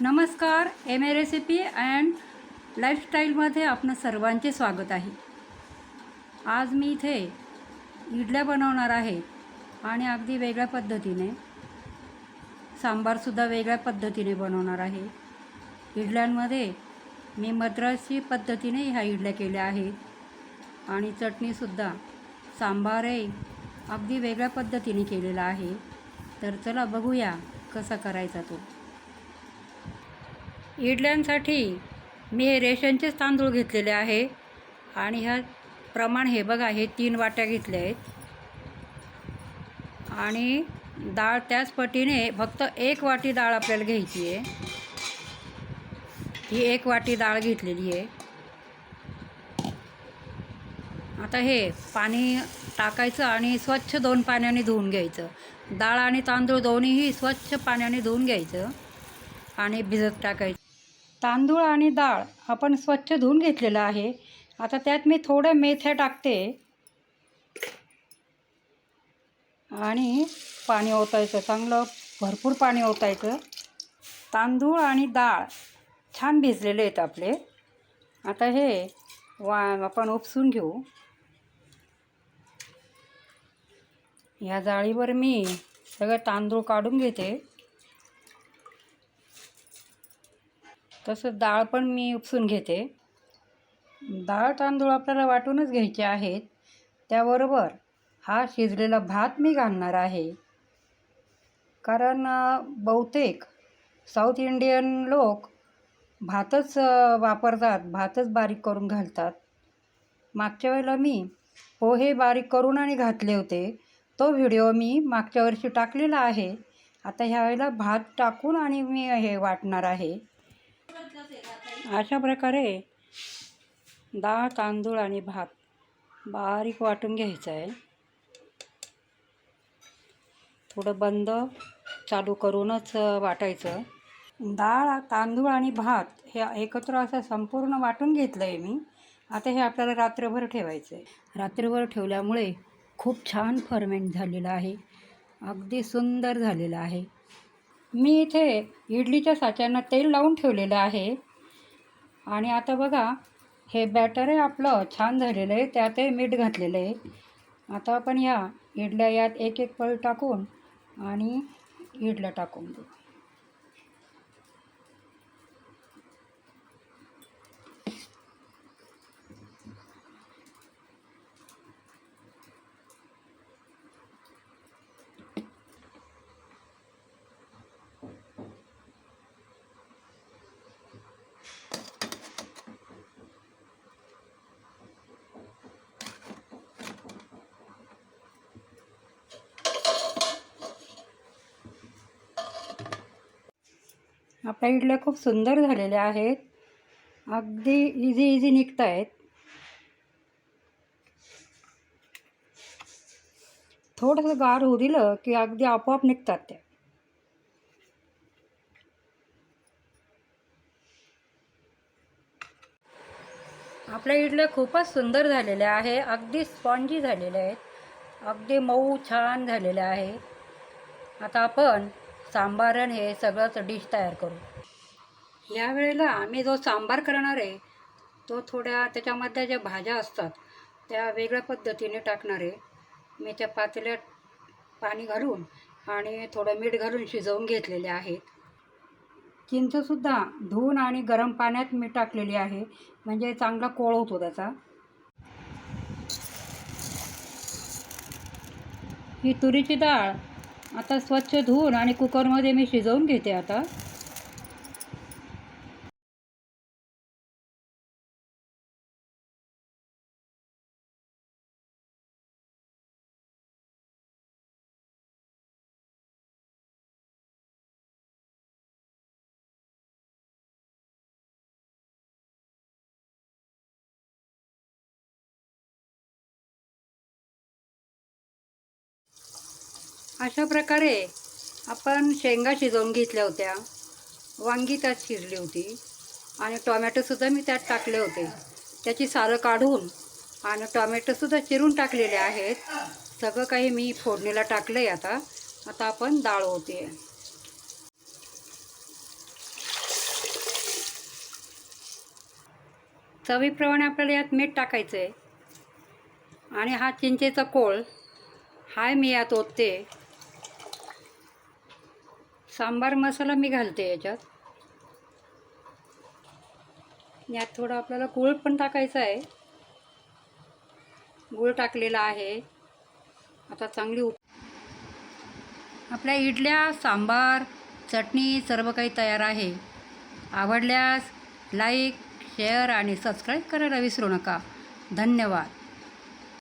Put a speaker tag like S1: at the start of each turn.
S1: नमस्कार M A recipe and लाईफस्टाईलमध्ये आपलं सर्वांचे स्वागत आहे. आज मी इथे इडल्या बनवणार आहे आणि अगदी वेगळ्या पद्धतीने सांबारसुद्धा वेगळ्या पद्धतीने बनवणार आहे. इडल्यांमध्ये मी मद्रासी पद्धतीने ह्या इडल्या केल्या आहेत आणि चटणीसुद्धा सांबारही अगदी वेगळ्या पद्धतीने केलेला आहे. तर चला बघूया कसा करायचा तो. इडल्यांसाठी मी हे रेशनचेच तांदूळ घेतलेले आहे आणि ह्या प्रमाण हे बघा हे तीन वाट्या घेतल्या आहेत. आणि डाळ त्याच पटीने फक्त एक वाटी डाळ आपल्याला घ्यायची आहे. ही एक वाटी डाळ घेतलेली आहे. आता हे पाणी टाकायचं आणि स्वच्छ दोन पाण्याने धुवून घ्यायचं. डाळ आणि तांदूळ दोन्हीही स्वच्छ पाण्याने धुवून घ्यायचं आणि भिजत टाकायचं. तांदूळ आणि डाळ आपण स्वच्छ धुवून घेतलेलं आहे. आता त्यात मी थोड्या मेथ्या टाकते. आणि पाणी ओतायचं चांगलं भरपूर पाणी ओतायचं. तांदूळ आणि डाळ छान भिजलेले आहेत आपले. आता हे वा आपण उपसून घेऊ. ह्या जाळीवर मी सगळं तांदूळ काढून घेते. तसं डाळ पण मी उपसून घेते. डाळ तांदूळ आपल्याला वाटूनच घ्यायचे आहेत. त्याबरोबर हा शिजलेला भात मी घालणार आहे. कारण बहुतेक साऊथ इंडियन लोक भातच वापरतात भातच बारीक करून घालतात. मागच्या वेळेला मी पोहे बारीक करून आणि घातले होते. तो व्हिडिओ मी मागच्या वर्षी टाकलेला आहे. आता ह्या वेळेला भात टाकून आणि मी हे वाटणार आहे. अशा प्रकारे डाळ तांदूळ आणि भात बारीक वाटून घ्यायचं आहे. थोडं बंद चालू करूनच वाटायचं. डाळ तांदूळ आणि भात हे एकत्र असं संपूर्ण वाटून घेतलं आहे मी. आता हे आपल्याला रात्रभर ठेवायचं आहे रात्रभर ठेवल्यामुळे खूप छान फर्मेंट झालेलं आहे. अगदी सुंदर झालेलं आहे. मी इथे इडलीच्या साच्यानं तेल लावून ठेवलेलं आहे. आणि आता बघा हे बॅटर आहे आपलं छान झालेलं आहे. त्यातही मीठ घातलेलं आहे. आता आपण ह्या इडल्या यात एक एक पळ टाकून आणि इडल्या टाकून देऊ. आपल्या इडल्या खूप सुंदर झालेल्या आहेत. अगदी इझी इझी निघत आहेत थोडंसं गार होऊ दिलं की अगदी आपोआप निघतात त्या. आपल्या इडल्या खूपच सुंदर झालेल्या आहे. अगदी स्पॉन्जी झालेल्या आहेत. अगदी मऊ छान झालेल्या आहे. आता आपण सांबारण हे सगळंच डिश तयार करू. या वेळेला आम्ही जो सांबार करणार आहे तो थोड्या त्याच्यामधल्या ज्या भाज्या असतात त्या वेगळ्या पद्धतीने टाकणार आहे. मी त्या पातेल्यात पाणी घालून आणि थोडं मीठ घालून शिजवून घेतलेले आहेत. चिंचसुद्धा धुवून आणि गरम पाण्यात मी टाकलेली आहे. म्हणजे चांगला कोळ होतो त्याचा. ही तुरीची डाळ आता स्वच्छ धुवून आणि कुकरमध्ये मी शिजवून घेते आता. अशा प्रकारे आपण शेंगा शिजवून घेतल्या होत्या. वांगी त्यात शिजली होती. आणि टॉमॅटोसुद्धा मी त्यात टाकले होते. त्याची सालं काढून आणि टॉमॅटोसुद्धा चिरून टाकलेले आहेत. सगळं काही मी फोडणीला टाकलं आहे आता. आता आपण डाळ होते चवीप्रमाणे आपल्याला यात मीठ टाकायचं आहे आणि हा चिंचेचा कोळ हाय मी यात ओतते. सांबार मसाला मी घालते याच्यात. यात थोडं आपल्याला गूळ पण टाकायचं आहे. गूळ टाकलेला आहे. आता चांगली उप आपल्या इडल्या सांबार चटणी सर्व काही तयार आहे. आवडल्यास लाईक शेअर आणि सबस्क्राईब करायला विसरू नका. धन्यवाद.